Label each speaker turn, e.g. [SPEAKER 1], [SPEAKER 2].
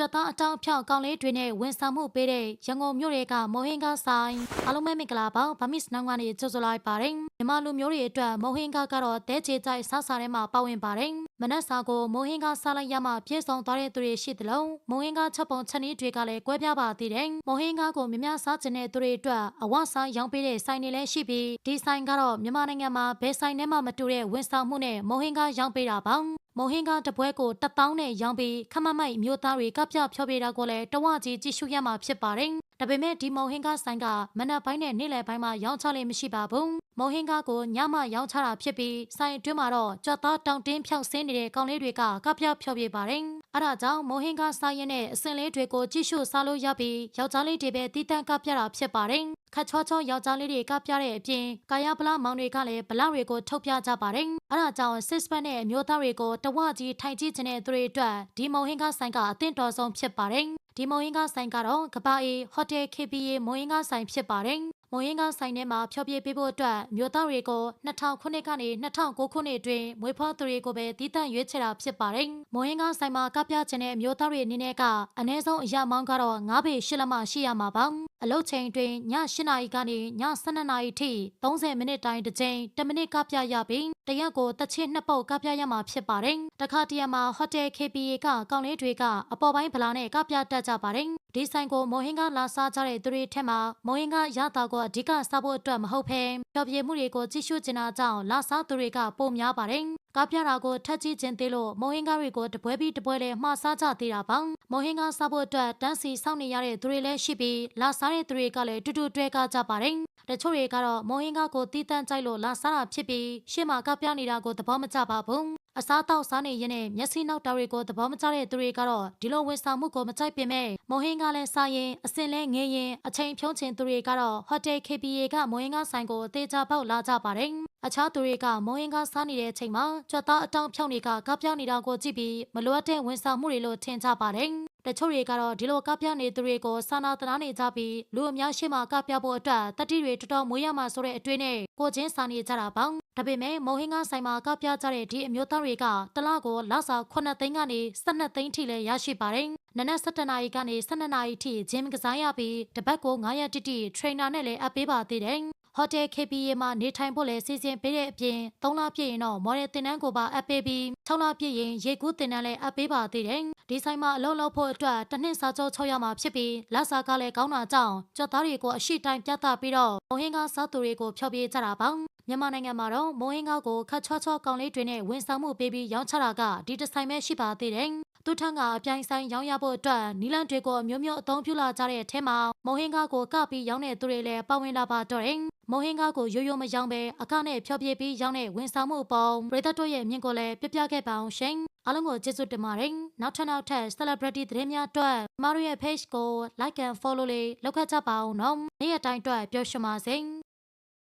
[SPEAKER 1] ကြွက်သားအတောင်အဖြောက်ကောင်းလေးတွေနဲ့ဝန်ဆောင်မှုပေးတဲ့ရန်ကုန်မြို့တွေကမိုဟင်ကားဆိုင်အားလုံးပဲမင်္ဂလာပါဗမစ်နောင်ကနေကြိုဆိုလိုက်ပါတယ်မြန်မာလူမျိုးတွေအတွက်မိုဟင်ကားကတော့တဲချေကြိုက်ဆဆာထဲမှာပါဝင်ပါတယ်မနက်စာကိုမိုဟင်ကားစားလိုက်ရမှပြည့်စုံသွားတဲ့သူတွေရှိသလိုမိုဟင်ကားချက်ပုံချက်နည်းတွေကလည်းကွဲပြားပါသေးတယ်မိုဟင်ကားကိုမြများစားခြင်းတဲ့သူတွေအတွက်အဝစားရောင်းပေးတဲ့ဆိုင်တွေလည်းရှိပြီးဒီဆိုင်ကတော့မြန်မာနိုင်ငံမှာဘယ်ဆိုင်နဲ့မှမတူတဲ့ဝန်ဆောင်မှုနဲ့မိုဟင်ကားရောင်းပေးတာပါ မုံဟင်းကားတပွဲကိုတစ်တောင်းနဲ့ရောင်းပြီးခမမိုက်မျိုးသားတွေကပြဖြောပြတာကိုလည်းတဝကြီးကြည့်ရှုရမှာဖြစ်ပါတယ်။ဒါပေမဲ့ဒီမုံဟင်းကားဆိုင်ကမနက်ပိုင်းနဲ့နေ့လယ်ပိုင်းမှာရောင်းချလိမ့်မရှိပါဘူး။မုံဟင်းကားကိုညမှရောင်းချတာဖြစ်ပြီးဆိုင်အတွင်းမှာတော့ကြွက်သားတောင်တင်းဖြောက်ဆင်းနေတဲ့ကောင်လေးတွေကကပြဖြောပြပါတယ်။အဲဒါကြောင့်မုံဟင်းကားဆိုင်ရင်နဲ့အစင်လေးတွေကိုကြည့်ရှုစားလို့ရပြီးယောက်ျားလေးတွေပဲတီးတန့်ကပြတာဖြစ်ပါတယ်။ ခတ်ချောချောယောက်ျားလေးတွေကပြတဲ့အပြင်ကာယပလမောင်တွေကလည်းဗလောက်တွေကိုထုတ်ပြကြပါတယ်။အဲဒါကြောင့်စစ်စပတ်နဲ့အမျိုးသားတွေကိုတဝကြီးထိုင်ကြည့်ခြင်းတဲ့သူတွေအတွက်ဒီမုံဟင်းကားဆိုင်ကအသင့်တော်ဆုံးဖြစ်ပါတယ်။ဒီမုံဟင်းကားဆိုင်ကတော့ကဘာအေဟိုတယ် KPA မုံဟင်းကားဆိုင်ဖြစ်ပါတယ်။မုံရင်ကဆိုင်ထဲမှာဖျော်ဖြေပေးဖို့အတွက်မြို့သားတွေကို2000ခုနှစ်ကနေ2009ခုနှစ်အတွင်းမွေးဖွားသူတွေကိုပဲတည်တံ့ရွေးချယ်တာဖြစ်ပါတယ်။မုံရင်ကဆိုင်မှာကပြခြင်းတဲ့မြို့သားတွေအနေနဲ့ကအနည်းဆုံးအရမောင်းကတော့9ပေ10လက်မှရှိရမှာပါ။ အလုတ်ချိန်တွင်ည8နာရီကနေည12နာရီထိ30မိနစ်တိုင်းတစ်ချိန်10မိနစ်ကပြရပြီးတရက်ကိုတစ်ချက်နှစ်ပုတ်ကပြရမှာဖြစ်ပါတယ်။တခါတရံမှာဟိုတယ် KPA ကကောင်းလေးတွေကအပေါ်ပိုင်းဗလာနဲ့ကပြတတ်ကြပါတယ်။ဒီဆိုင်ကိုမိုဟင်ကလာစားကြတဲ့သူတွေထက်မှာမိုဟင်ကရတာကိုအဓိကစားဖို့အတွက်မဟုတ်ဘဲပျော်ပြမှုတွေကိုကြည့်ရှုကျင်တာကြောင့်လာစားသူတွေကပုံများပါတယ်။ ကားပြတာကိုထက်ကြည့်ခြင်းသေးလို့မိုဟင်ကတွေကိုတပွဲပြီးတပွဲလဲမှားစားကြသေးတာပါ။မိုဟင်ကစားဖို့အတွက်တန်းစီစောင့်နေရတဲ့သူတွေလည်းရှိပြီးလာစားတဲ့သူတွေကလည်းတူတူတွဲကားကြပါတယ်။တချို့တွေကတော့မိုဟင်ကကိုတီးတန့်ကြိုက်လို့လာစားတာဖြစ်ပြီးရှေ့မှာကပြနေတာကိုသဘောမကျပါဘူး အစားတောက်စားနေရင်နဲ့မျက်စိနောက်တာတွေကိုသဘောမကျတဲ့သူတွေကတော့ဒီလိုဝန်ဆောင်မှုကိုမကြိုက်ပင်မဲ့မုံဟင်းကလည်းစားရင်အစင်လဲငေးရင်အချိန်ဖြုံးချင်သူတွေကတော့ဟိုတယ် KPA ကမုံဟင်းကဆိုင်ကိုအသေးချပေါက်လာကြပါတယ်အခြားသူတွေကမုံဟင်းကစားနေတဲ့အချိန်မှာကြွက်သားအတောင်ဖြောင်းတွေကကပြောင်းနေတာကိုကြည့်ပြီးမလိုအပ်တဲ့ဝန်ဆောင်မှုတွေလို့ထင်ကြပါတယ်တချို့တွေကတော့ဒီလိုကပြနေသူတွေကိုစာနာတနာနေကြပြီးလူအများရှိမှကပြဖို့အတွက်တတိတွေတော်တော်မွေးရမှာဆိုတဲ့အတွေ့နဲ့ကိုချင်းစာနေကြတာပေါ့ ဒါပေမဲ့မုံဟင်းကဆိုင်မှာကပြကြတဲ့ဒီအမျိုးသားတွေကတလားကိုလစာ9သိန်းကနေ12သိန်းထိလည်းရရှိပါတယ်နနက်7နာရီကနေ12နာရီထိဂျင်းကစားရပြီးတပတ်ကို9ရက်တိတိထရိနာနဲ့လည်းအပ်ပေးပါသေးတယ် ဟိုတယ် KPA မှာနေထိုင်ဖို့လည်းစီစဉ်ပေးတဲ့အပြင်3လပြည့်ရင်တော့မော်ဒယ်တင်တန်းကိုပါအပ်ပေးပြီး6လပြည့်ရင်ရေကူးတင်တန်းလည်းအပ်ပေးပါသေးတယ်။ဒီဆိုင်မှာအလုပ်လုပ်ဖို့အတွက်တစ်နှစ်စာချုပ်6ရမှာဖြစ်ပြီးလက်စာကလည်းကောင်းတာကြောင့်ကြွက်သားတွေကိုအရှိတိုင်းပြသပြီးတော့မုံဟင်းကားစားသူတွေကိုဖျော်ပြကြတာပါ။မြန်မာနိုင်ငံမှာတော့မုံဟင်းကားကိုခတ်ချောချောကောင်လေးတွေနဲ့ဝန်ဆောင်မှုပေးပြီးရောင်းချတာကဒီတစ်ဆိုင်ပဲရှိပါသေးတယ်။သူထံကအပြိုင်ဆိုင်ရောင်းရဖို့အတွက်နီလန်တွေကိုအမျိုးမျိုးအသုံးပြုလာကြတဲ့အထက်မှာမုံဟင်းကားကိုကပြီးရောင်းတဲ့သူတွေလည်းပါဝင်လာပါတော့တယ်။ မုံဟင်းကားကိုရိုးရိုးမရောင်းပဲအခနဲ့ဖျော်ပြပြီးရောင်းတဲ့ဝန်ဆောင်မှုအပေါ်ပရိသတ်တို့ရဲ့မြင်ကိုလည်းပြပြခဲ့ပါအောင်ရှင်။အားလုံးကိုကျေးဇူးတင်ပါတယ်။နောက်ထပ်နောက်ထပ် celebrity သတင်းများအတွက်မတို့ရဲ့ page ကို like and follow လေးလုပ်ခဲ့ကြပါအောင်နော်။နေ့ရက်တိုင်းအတွက်ပျော်ရွှင်ပါစေ။